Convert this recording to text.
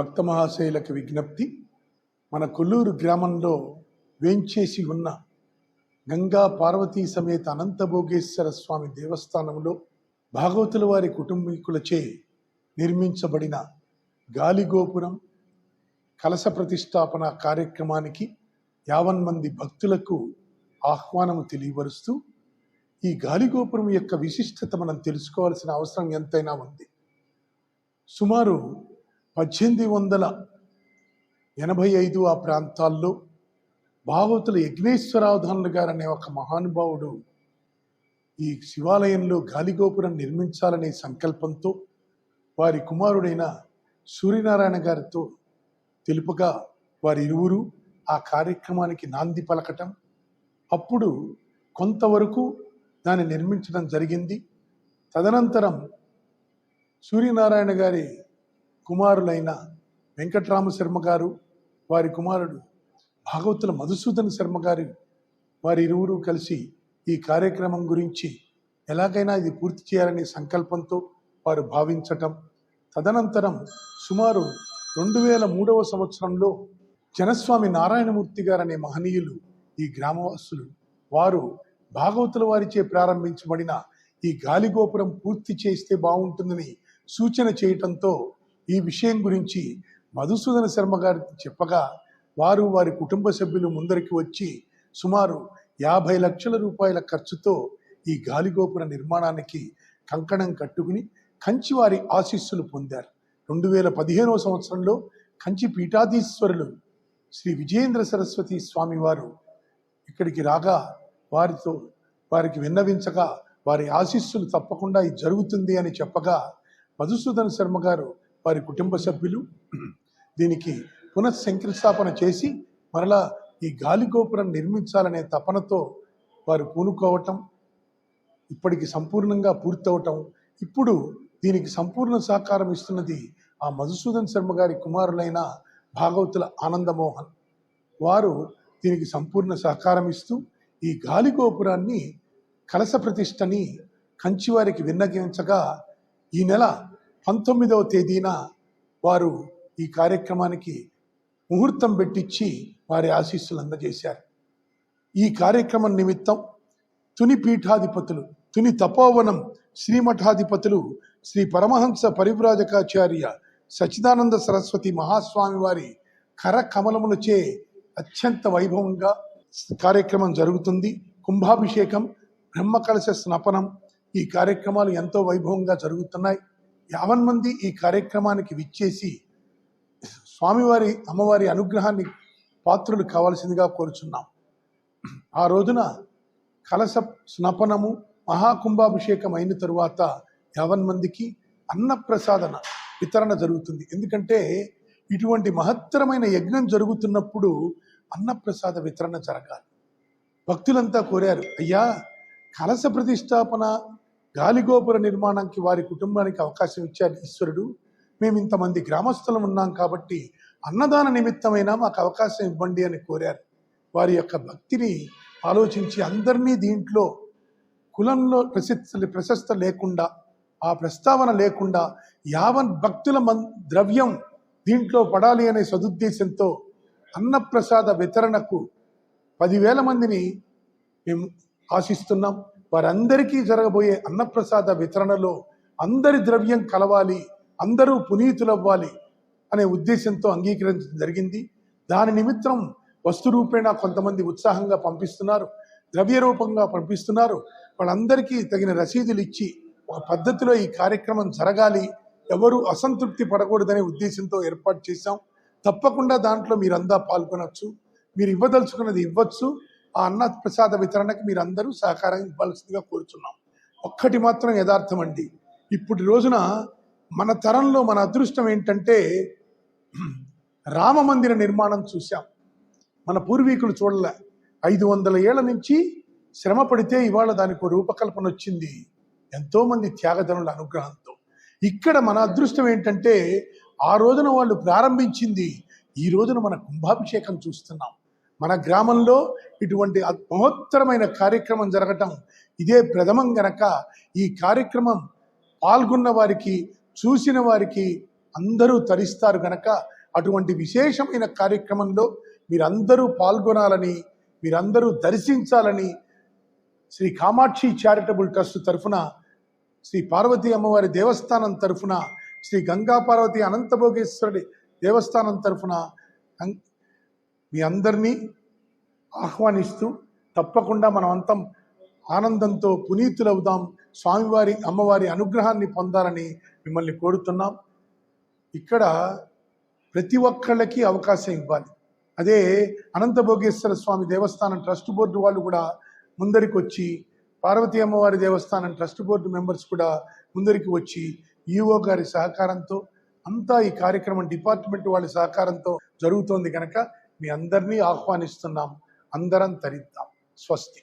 భక్త మహాశయులకు విజ్ఞప్తి మన కొల్లూరు గ్రామంలో వేంచేసి ఉన్న గంగా పార్వతీ సమేత అనంతభోగేశ్వర స్వామి దేవస్థానంలో భాగవతుల వారి కుటుంబీకులచే నిర్మించబడిన గాలిగోపురం కలశ ప్రతిష్టాపన కార్యక్రమానికి యావన్ మంది భక్తులకు ఆహ్వానము తెలియపరుస్తూ ఈ గాలిగోపురం యొక్క విశిష్టత మనం తెలుసుకోవాల్సిన అవసరం ఎంతైనా ఉంది. సుమారు పద్దెనిమిది వందల ఎనభై ఐదు ఆ ప్రాంతాల్లో భాగవతుల యజ్ఞేశ్వరావధానులు గారు అనే ఒక మహానుభావుడు ఈ శివాలయంలో గాలిగోపురం నిర్మించాలనే సంకల్పంతో వారి కుమారుడైన సూర్యనారాయణ గారితో తెలుపగా వారి ఇరువురు ఆ కార్యక్రమానికి నాంది పలకటం. అప్పుడు కొంతవరకు దాన్ని నిర్మించడం జరిగింది. తదనంతరం సూర్యనారాయణ గారి కుమారులైన వెంకట్రామ శర్మ గారు వారి కుమారుడు భాగవతుల మధుసూదన్ శర్మ గారు వారి ఇరువురు కలిసి ఈ కార్యక్రమం గురించి ఎలాగైనా ఇది పూర్తి చేయాలనే సంకల్పంతో వారు భావించటం తదనంతరం సుమారు రెండు వేల మూడవ సంవత్సరంలో జనస్వామి నారాయణమూర్తి గారు అనే మహనీయులు ఈ గ్రామవాసులు వారు భాగవతుల వారిచే ప్రారంభించబడిన ఈ గాలిగోపురం పూర్తి చేస్తే బాగుంటుందని సూచన చేయటంతో ఈ విషయం గురించి మధుసూదన శర్మ గారికి చెప్పగా వారు వారి కుటుంబ సభ్యులు ముందరికి వచ్చి సుమారు యాభై లక్షల రూపాయల ఖర్చుతో ఈ గాలిగోపుర నిర్మాణానికి కంకణం కట్టుకుని కంచి వారి ఆశీస్సులు పొందారు. రెండు వేల పదిహేనవ సంవత్సరంలో కంచి పీఠాధీశ్వరులు శ్రీ విజయేంద్ర సరస్వతి స్వామి వారు ఇక్కడికి రాగా వారితో వారికి విన్నవించగా వారి ఆశీస్సులు తప్పకుండా ఇది జరుగుతుంది అని చెప్పగా మధుసూదన్ శర్మ గారు వారి కుటుంబ సభ్యులు దీనికి పునఃశంకుస్థాపన చేసి మరలా ఈ గాలి గోపురం నిర్మించాలనే తపనతో వారు పూనుకోవటం ఇప్పటికి సంపూర్ణంగా పూర్తవటం ఇప్పుడు దీనికి సంపూర్ణ సహకారం ఇస్తున్నది ఆ మధుసూదన్ శర్మ గారి కుమారులైన భాగవతుల ఆనందమోహన్. వారు దీనికి సంపూర్ణ సహకారం ఇస్తూ ఈ గాలి గోపురాన్ని కలశ ప్రతిష్టని కంచివారికి విన్నగించగా ఈ నెల పంతొమ్మిదవ తేదీన వారు ఈ కార్యక్రమానికి ముహూర్తం పెట్టించి వారి ఆశీస్సులు అందజేశారు. ఈ కార్యక్రమం నిమిత్తం తుని పీఠాధిపతులు తుని తపోవనం శ్రీమఠాధిపతులు శ్రీ పరమహంస పరివ్రాజకాచార్య సచిదానంద సరస్వతి మహాస్వామి వారి కరకమలములచే అత్యంత వైభవంగా కార్యక్రమం జరుగుతుంది. కుంభాభిషేకం బ్రహ్మకలశ స్నపనం ఈ కార్యక్రమాలు ఎంతో వైభవంగా జరుగుతున్నాయి. యావన్ మంది ఈ కార్యక్రమానికి విచ్చేసి స్వామివారి అమ్మవారి అనుగ్రహాన్ని పాత్రులు కావాల్సిందిగా కోరుచున్నాం. ఆ రోజున కలశ స్నపనము మహాకుంభాభిషేకం అయిన తరువాత యావన్ మందికి అన్నప్రసాదన వితరణ జరుగుతుంది. ఎందుకంటే ఇటువంటి మహత్తరమైన యజ్ఞం జరుగుతున్నప్పుడు అన్నప్రసాద వితరణ జరగాలి. భక్తులంతా కోరారు అయ్యా కలశ ప్రతిష్టాపన గాలిగోపుర నిర్మాణానికి వారి కుటుంబానికి అవకాశం ఇచ్చాడు ఈశ్వరుడు. మేము ఇంతమంది గ్రామస్తులం ఉన్నాం కాబట్టి అన్నదాన నిమిత్తమైనా మాకు అవకాశం ఇవ్వండి అని కోరారు. వారి యొక్క భక్తిని ఆలోచించి అందరినీ దీంట్లో కులంలో ప్రసిద్ధ ప్రశస్త లేకుండా ఆ ప్రస్తావన లేకుండా యావన్ భక్తుల మన్ ద్రవ్యం దీంట్లో పడాలి అనే సదుద్దేశంతో అన్నప్రసాద వితరణకు పదివేల మందిని మేము ఆశిస్తున్నాం. వారందరికీ జరగబోయే అన్నప్రసాద వితరణలో అందరి ద్రవ్యం కలవాలి అందరూ పునీతులవ్వాలి అనే ఉద్దేశంతో అంగీకరించడం జరిగింది. దాని నిమిత్తం వస్తు రూపేణ కొంతమంది ఉత్సాహంగా పంపిస్తున్నారు ద్రవ్య రూపంగా పంపిస్తున్నారు. వాళ్ళందరికీ తగిన రసీదులు ఇచ్చి ఒక పద్ధతిలో ఈ కార్యక్రమం జరగాలి ఎవరు అసంతృప్తి పడకూడదనే ఉద్దేశంతో ఏర్పాటు చేశాం. తప్పకుండా దాంట్లో మీరందా పాల్గొనవచ్చు మీరు ఇవ్వదలుచుకున్నది ఇవ్వచ్చు. ఆ అన్న ప్రసాద వితరణకు మీరు అందరూ సహకారం ఇవ్వాల్సిందిగా కోరుచున్నాం. ఒక్కటి మాత్రం యథార్థం అండి ఇప్పుడు రోజున మన తరంలో మన అదృష్టం ఏంటంటే రామ మందిర నిర్మాణం చూశాం. మన పూర్వీకులు చూడలే. ఐదు వందల ఏళ్ళ నుంచి శ్రమ పడితే ఇవాళ దానికి రూపకల్పన వచ్చింది. ఎంతోమంది త్యాగధనుల అనుగ్రహంతో. ఇక్కడ మన అదృష్టం ఏంటంటే ఆ రోజున వాళ్ళు ప్రారంభించింది ఈ రోజున మన కుంభాభిషేకం చూస్తున్నాం. మన గ్రామంలో ఇటువంటి మహోత్తరమైన కార్యక్రమం జరగటం ఇదే ప్రథమం గనక. ఈ కార్యక్రమం పాల్గొన్న వారికి చూసిన వారికి అందరూ తరిస్తారు గనక. అటువంటి విశేషమైన కార్యక్రమంలో మీరందరూ పాల్గొనాలని మీరందరూ దర్శించాలని శ్రీ కామాక్షి చారిటబుల్ ట్రస్ట్ తరఫున శ్రీ పార్వతీ అమ్మవారి దేవస్థానం తరఫున శ్రీ గంగా పార్వతి అనంతభోగేశ్వరుడి దేవస్థానం తరఫున మీ అందరినీ ఆహ్వానిస్తూ తప్పకుండా మనం అంతం ఆనందంతో పునీతులవుదాం. స్వామివారి అమ్మవారి అనుగ్రహాన్ని పొందాలని మిమ్మల్ని కోరుతున్నాం. ఇక్కడ ప్రతి ఒక్కళ్ళకి అవకాశం ఇవ్వాలి. అదే అనంతభోగేశ్వర స్వామి దేవస్థానం ట్రస్ట్ బోర్డు వాళ్ళు కూడా ముందరికి వచ్చి పార్వతీ అమ్మవారి దేవస్థానం ట్రస్ట్ బోర్డు మెంబర్స్ కూడా ముందరికి వచ్చి ఈఓ గారి సహకారంతో అంతా ఈ కార్యక్రమం డిపార్ట్మెంట్ వాళ్ళ సహకారంతో జరుగుతోంది కనుక మీ అందరినీ ఆహ్వానిస్తున్నాం. అందరం తరిద్దాం. స్వస్తి.